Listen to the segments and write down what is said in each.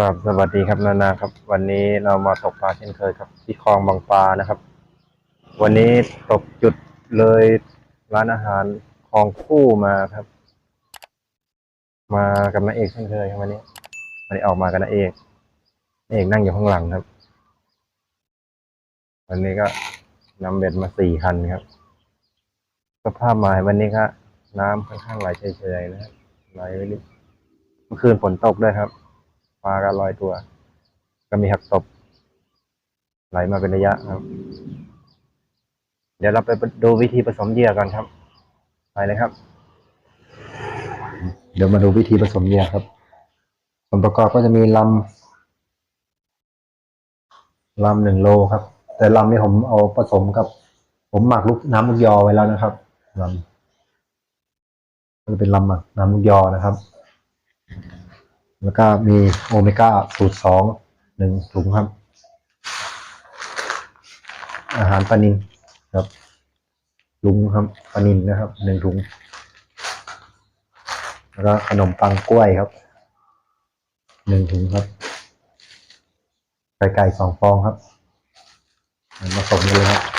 ครับสวัสดีครับนานาครับ วันนี้เรามาตกปลาเช่นเคยครับ ที่คลองบางปลานะครับ วันนี้ตกจุดเลยร้านอาหารคลองคู่มาครับ มากับนาเอกเช่นเคยครับวันนี้วันนี้ออกมากับนาเอกนาเอกนั่งอยู่ข้างหลังครับ วันนี้ก็นำเบ็ดมาสี่คันครับสภาพหมายวันนี้ก็น้ำค่อนข้างไหลเฉยๆนะครับไหลไปนิดเมื่อคืนฝนตกด้วยครับ ปลาก็ลอยตัว ก็มีหักตบ ไหลมาเป็นระยะครับ เดี๋ยวเราไปดูวิธีผสมเหยื่อกันครับ ไปเลยครับ เดี๋ยวมาดูวิธีผสมเหยื่อครับ ส่วนประกอบก็จะมีลำลำหนึ่งโลครับ แต่ลำนี้ผมเอาผสมกับ ผมหมักลูกน้ำลูกยอไว้แล้วนะครับลำก็จะเป็นลำหมักน้ำลูกยอนะครับ แล้วก็มีโอเมก้าสูตรสองหนึ่งถุงครับ อาหารปลานินครับลุงครับปลานินนะครับหนึ่งถุง แล้วก็ขนมปังกล้วยครับหนึ่งถุงครับไก่ไก่สองฟองครับมาผสมกันเลยครับ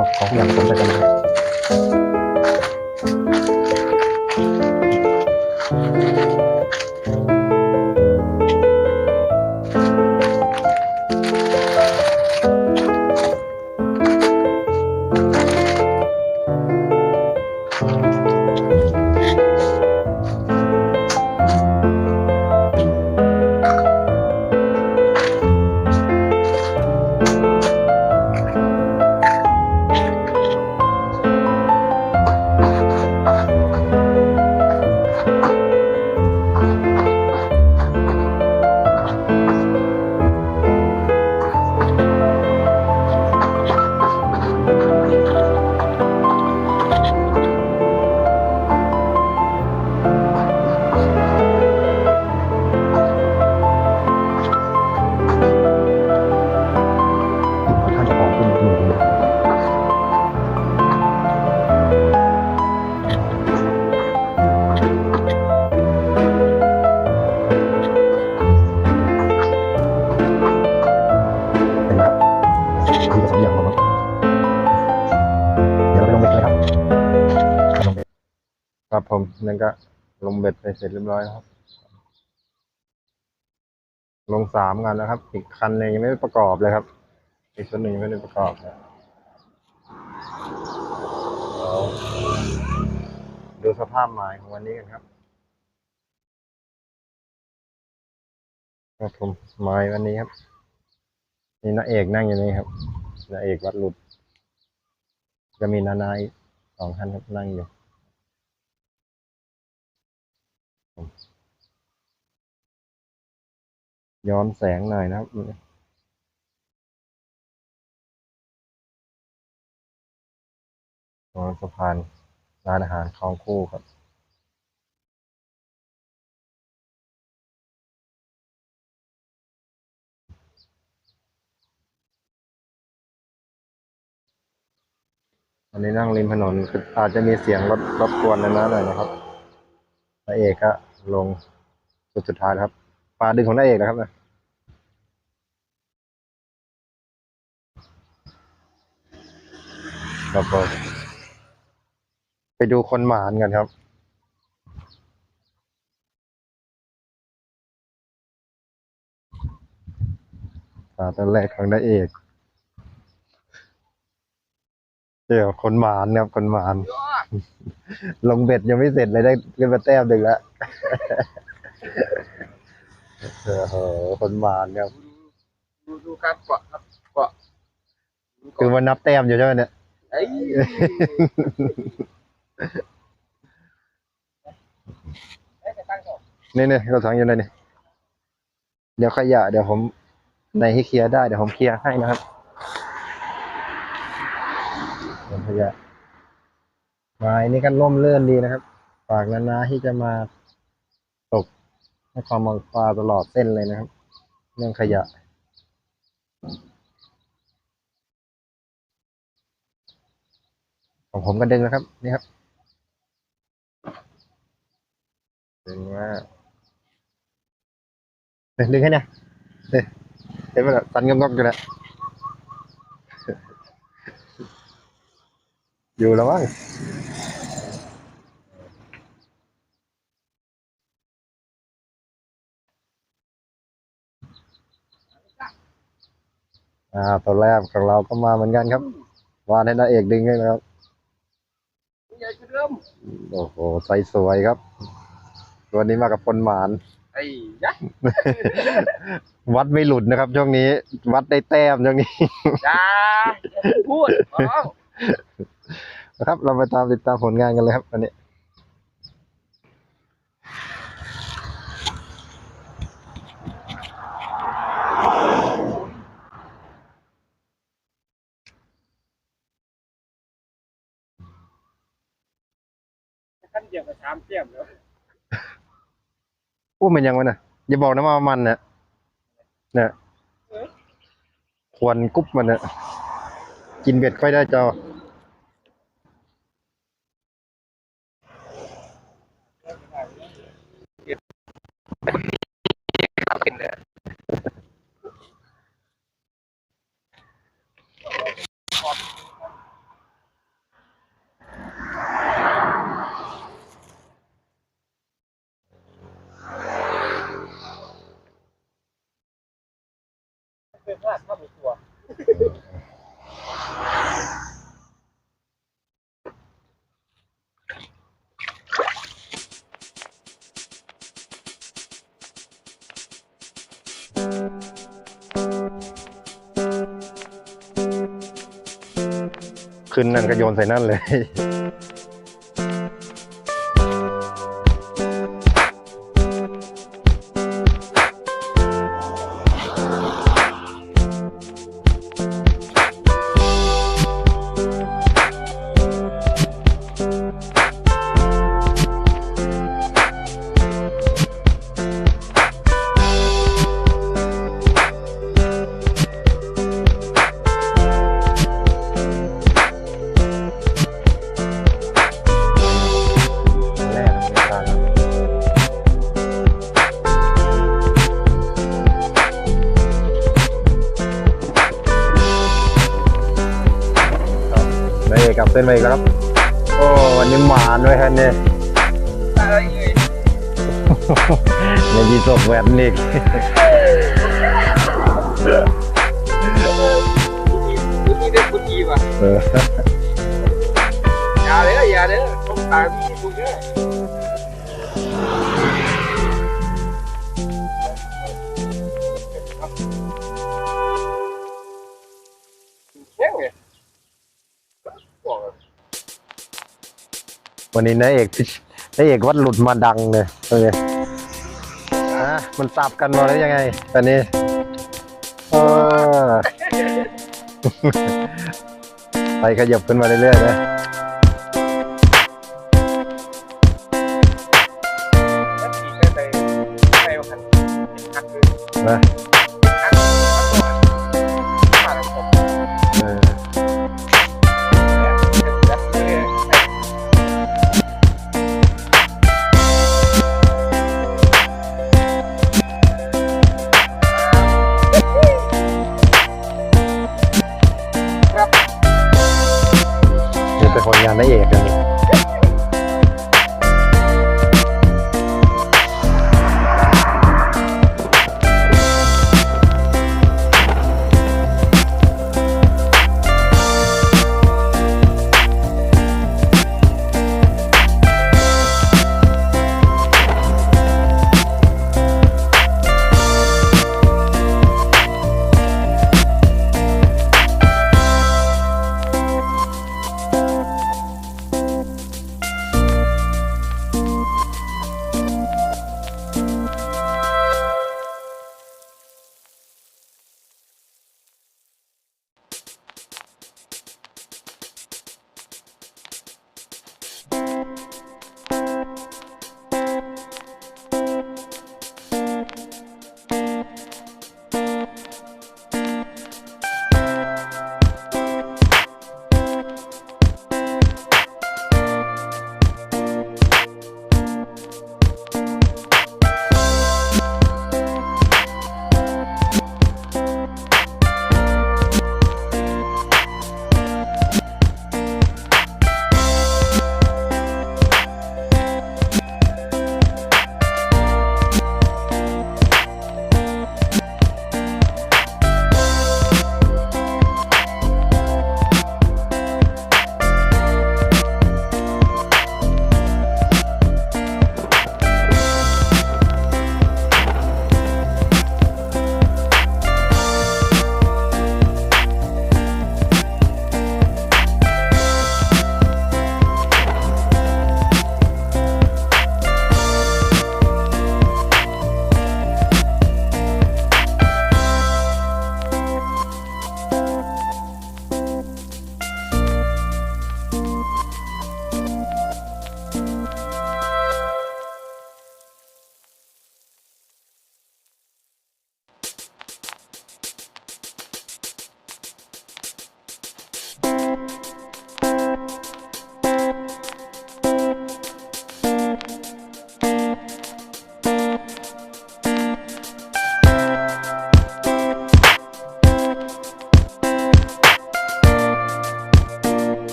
เอาของอย่างผมไปกันเลยค่ นั่นก็ลงเบ็ดไปเสร็จเรียบร้อยครับ ลงสามกันแล้วครับ อีกคันหนึงยังไม่ประกอบเลยครับ อีกส่วหนึ่งยังไม่ได้ประกอบนะเดี๋ยวดูสภาพหมายของวันนี้กันครับครับผมหมายวันนี้ครับมีนาเอกนั่งอยู่นี่ครับนาเอกวัดหลุด จะมีนานาอีกสองท่านครับนั่งอยู่ผม ย้อนแสงหน่อยนะครับตรงสะพานร้านอาหารคลองคู่ครับอันนี้นั่งริมถนนคืออาจจะมีเสียงรถรบกวนนะนะหน่อยนะครับพระเอกก็ลงจุดสุดท้ายครับ ปลาดึงของนายเอกนะครับนะครับไปดูคนหมานกันครับปลาตัวแรกของนายเอกเดี๋ยวคนหมานครับคนหมาน ลงเบ็ดยังไม่เสร็จเลยได้ขึ้นมาแต้มหนึ่งแล้ว โอ้โหคนหมานครับ ดูดูการเกาะครับเกาะคือมันนับแต้มอยู่ใช่ไหมเนี่ย ไอ้ไอ้ยไปตั้งก่อนนี่นี่เราสังอยู่ในนี่เดี๋ยวขยะเดี๋ยวผมในให้เคลียร์ได้เดี๋ยวผมเคลียร์ให้นะครับเดี๋ยวขยะไม้นี่ก็ร่มเลื่อนดีนะครับ ฝากนานาที่จะมาตก ให้ความมังปลาตลอดเส้นเลยนะครับ เรื่องขยะ ของผมก็ดึงนะครับ นี่ครับ ดึงว่าดึงให้เนี่ยเห็นไหมล่ะสันงงๆอยู่แล้วอยู่แล้วมั้ง อ่าตัวแรกของเราก็มาเหมือนกันครับวานให้นาเอกดึงให้นะครับใหญ่ขึ้นเริ่มโอ้โหไซส์สวยครับ ตัวนี้มากับปนหมานไอ้ยักษ์วัดไม่หลุดนะครับช่วงนี้ วัดได้แต้มช่วงนี้จ้าอย่าพูดอ๋อนะครับ เราไปตามติดตามผลงานกันเลยครับอันนี้ เดียวกับชามเตี้ยมแล้วอู้มันยังวะน่ะอย่าบอกนะว่ามันเนี่ยเนี่ยควนกุ๊บมันเนี่ยกินเบ็ดค่อยได้เจ้า ขึ้นนั่นก็โยนใส่นั่นเลย เส้นไปอีกแล้วครับ โอ้วันนี้หมานด้วยครับเนี่ยอะไรเอ่ยในยีสบแหวนอีกคุณนี่ได้คุณดีว่ะเออ อย่าเลยอย่าเลยต้องตามที่คุณเนี่ย วันนี้นายเอกนายเอกวัดหลุดมาดังเลยโอเคอะมันสับกันมาแล้วยังไง ตอนนี้เออไปขยับขึ้นมาเรื่อยๆนะ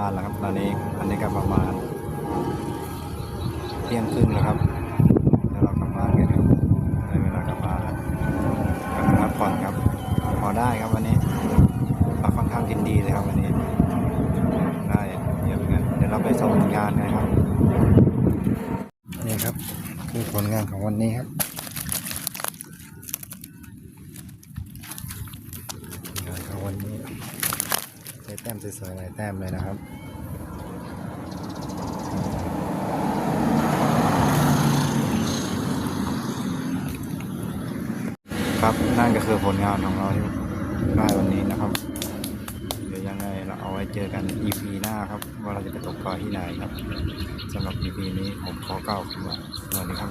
บ้านแล้วครับตอนนี้อันนี้ก็ประมาณเที่ยงครึ่งแล้วครับเดี๋ยวเรากลับบ้านกันครับได้เวลากลับบ้านแล้วกลับพักผ่อนครับพอได้ครับวันนี้เราค่อนข้างกินดีเลยครับวันนี้ได้เยอะเหมือนกันเดี๋ยวเราไปส่งงานกันครับนี่ครับคือผลงานของวันนี้ครับงานของวันนี้ ใช้แต้มสวยๆหลายแต้มเลยนะครับครับนั่นก็คือผลงานของเราที่ได้วันนี้นะครับ เดี๋ยวยังไงเราเอาไว้เจอกัน EP หน้าครับ ว่าเราจะไปตกปลาที่ไหนครับสำหรับ EP นี้ผมขอกล่าวคำว่าสวัสดีครับ